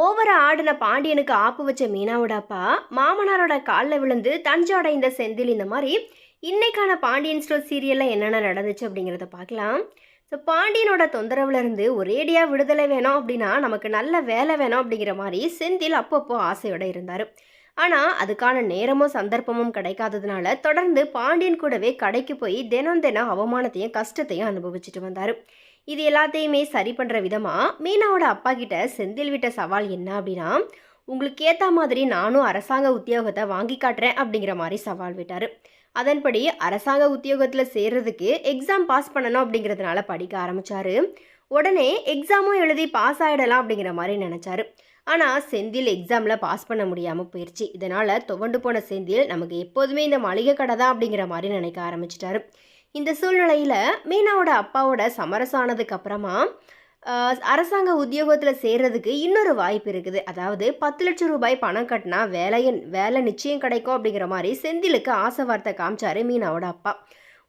ஓவரா ஆடின பாண்டியனுக்கு ஆப்பு வச்ச மீனாவோட அப்பா மாமனாரோட காலில் விழுந்து தஞ்சோடைந்த செந்தில் இந்த மாதிரி இன்னைக்கான பாண்டியன் ஸ்டோர் சீரியலில் என்னென்ன நடந்துச்சு அப்படிங்கிறத பார்க்கலாம். ஸோ பாண்டியனோட தொந்தரவுலேருந்து ஒரேடியாக விடுதலை வேணும் அப்படின்னா நமக்கு நல்ல வேலை வேணும் அப்படிங்கிற மாதிரி செந்தில் அப்பப்போ ஆசையோடு இருந்தார். ஆனால் அதுக்கான நேரமும் சந்தர்ப்பமும் கிடைக்காததுனால தொடர்ந்து பாண்டியன் கூடவே கடைக்கு போய் தினம் தினம் அவமானத்தையும் கஷ்டத்தையும் அனுபவிச்சுட்டு வந்தார். இது எல்லாத்தையுமே சரி பண்ணுற விதமாக மீனாவோட அப்பா கிட்ட செந்தில் விட்ட சவால் என்ன அப்படின்னா உங்களுக்கு ஏற்ற மாதிரி நானும் அரசாங்க உத்தியோகத்தை வாங்கி காட்டுறேன் அப்படிங்கிற மாதிரி சவால் விட்டார். அதன்படி அரசாங்க உத்தியோகத்தில் சேர்றதுக்கு எக்ஸாம் பாஸ் பண்ணணும் அப்படிங்கிறதுனால படிக்க ஆரம்பித்தார் உடனே எக்ஸாமும் எழுதி பாஸ் ஆகிடலாம் அப்படிங்கிற மாதிரி நினச்சாரு. ஆனால் செந்தில் எக்ஸாமில் பாஸ் பண்ண முடியாமல் போயிடுச்சு இதனால் துவண்டு போன செந்தில் நமக்கு எப்போதுமே இந்த மளிகை கடை தான் அப்படிங்கிற மாதிரி நினைக்க ஆரம்பிச்சிட்டாரு. இந்த சூழ்நிலையில் மீனாவோட அப்பாவோட சமரசம் ஆனதுக்கு அப்புறமா அரசாங்க உத்தியோகத்தில் சேர்றதுக்கு இன்னொரு வாய்ப்பு இருக்குது. அதாவது பத்து லட்சம் ரூபாய் பணம் கட்டினா வேலையன் வேலை நிச்சயம் கிடைக்கும் அப்படிங்கிற மாதிரி செந்திலுக்கு ஆசை வார்த்தை காமிச்சாரு மீனாவோட அப்பா.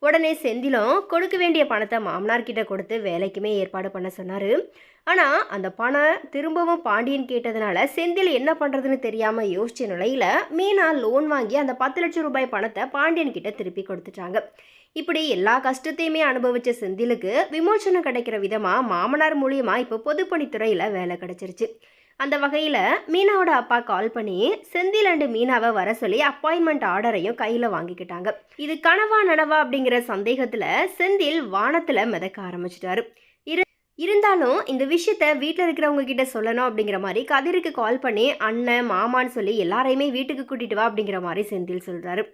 உடனே செந்திலும் கொடுக்க வேண்டிய பணத்தை மாமனார் கிட்ட கொடுத்து வேலைக்குமே ஏற்பாடு பண்ண சொன்னார். ஆனால் அந்த பணம் திரும்பவும் பாண்டியன் கேட்டதுனால செந்தில் என்ன பண்ணுறதுன்னு தெரியாமல் யோசிச்ச நிலையில் மீனா லோன் வாங்கி அந்த பத்து லட்சம் ரூபாய் பணத்தை பாண்டியன் கிட்ட திருப்பி கொடுத்துட்டாங்க. இப்படி எல்லா கஷ்டத்தையுமே அனுபவித்த செந்திலுக்கு விமோசனம் கிடைக்கிற விதமாக மாமனார் மூலியமாக இப்போ பொதுப்பணித்துறையில் வேலை கிடைச்சிருச்சு. அந்த வகையில் மீனாவோட அப்பா கால் பண்ணி செந்தில் அண்டு மீனாவை வர சொல்லி அப்பாயின்மெண்ட் ஆர்டரையும் கையில் வாங்கிக்கிட்டாங்க. இது கனவா நனவா? அப்படிங்கிற சந்தேகத்தில் செந்தில் வானத்தில் மிதக்க ஆரம்பிச்சிட்டாரு. இரு இருந்தாலும் இந்த விஷயத்த வீட்டில் இருக்கிறவங்க கிட்ட சொல்லணும் அப்படிங்கிற மாதிரி கதிருக்கு கால் பண்ணி அண்ணன் மாமான்னு சொல்லி எல்லாரையுமே வீட்டுக்கு கூட்டிட்டு வா அப்படிங்கிற மாதிரி செந்தில் சொல்கிறாரு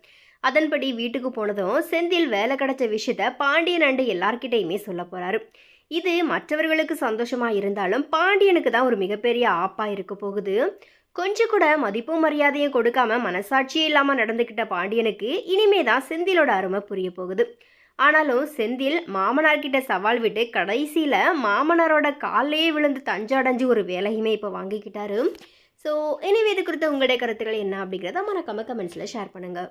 அதன்படி வீட்டுக்கு போனதும் செந்தில் வேலை கிடைச்ச விஷயத்த பாண்டியன் அண்டு எல்லார்கிட்டையுமே சொல்ல போகிறாரு இது மற்றவர்களுக்கு சந்தோஷமாக இருந்தாலும் பாண்டியனுக்கு தான் ஒரு மிகப்பெரிய ஆப்பாக இருக்க போகுது. கொஞ்சம் கூட மதிப்பும் மரியாதையும் கொடுக்காம மனசாட்சியே இல்லாமல் நடந்துக்கிட்ட பாண்டியனுக்கு இனிமே தான் செந்திலோட அருமை புரிய போகுது. ஆனாலும் செந்தில் மாமனார்கிட்ட சவால் விட்டு கடைசியில் மாமனாரோட காலையே விழுந்து தஞ்சடைஞ்சு ஒரு வேலையுமே இப்போ வாங்கிக்கிட்டாரு. ஸோ எனவே இது குறித்த உங்களுடைய கருத்துக்கள் என்ன அப்படிங்கிறத மறக்காம கமெண்ட்ஸில் ஷேர் பண்ணுங்கள்